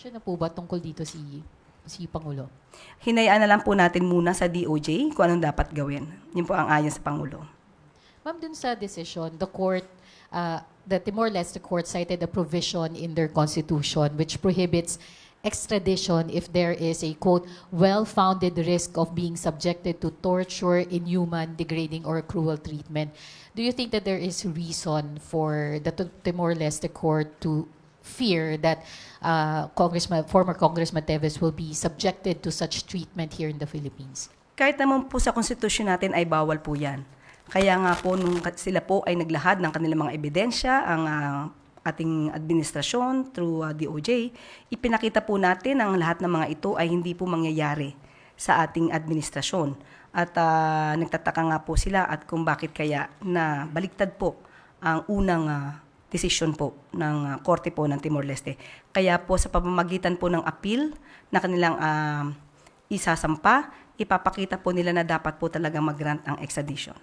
action na po ba tungkol dito si si Pangulo? Hinayaan na lang po natin muna sa DOJ kung anong dapat gawin. Yun po ang ayon sa Pangulo. Ma'am, dun sa decision, the court, uh, the Timor-Leste court cited a provision in their constitution which prohibits extradition if there is a, quote, well-founded risk of being subjected to torture, inhuman, degrading, or cruel treatment. Do you think that there is reason for the Timor-Leste court to fear that uh, Congressman, former Congressman Teves will be subjected to such treatment here in the Philippines? Kahit naman po sa konstitusyon natin ay bawal po yan. Kaya nga po nung sila po ay naglahad ng kanilang mga ebidensya, ang ah, ating administrasyon through ah, DOJ, ipinakita po natin ang lahat ng mga ito ay hindi po mangyayari sa ating administrasyon. At ah, nagtataka nga po sila at kung bakit kaya na baliktad po ang unang ah, desisyon po ng ah, korte po ng Timor-Leste. Kaya po sa pamamagitan po ng appeal na kanilang ah, isasampa, ipapakita po nila na dapat po talaga mag-grant ang extradition.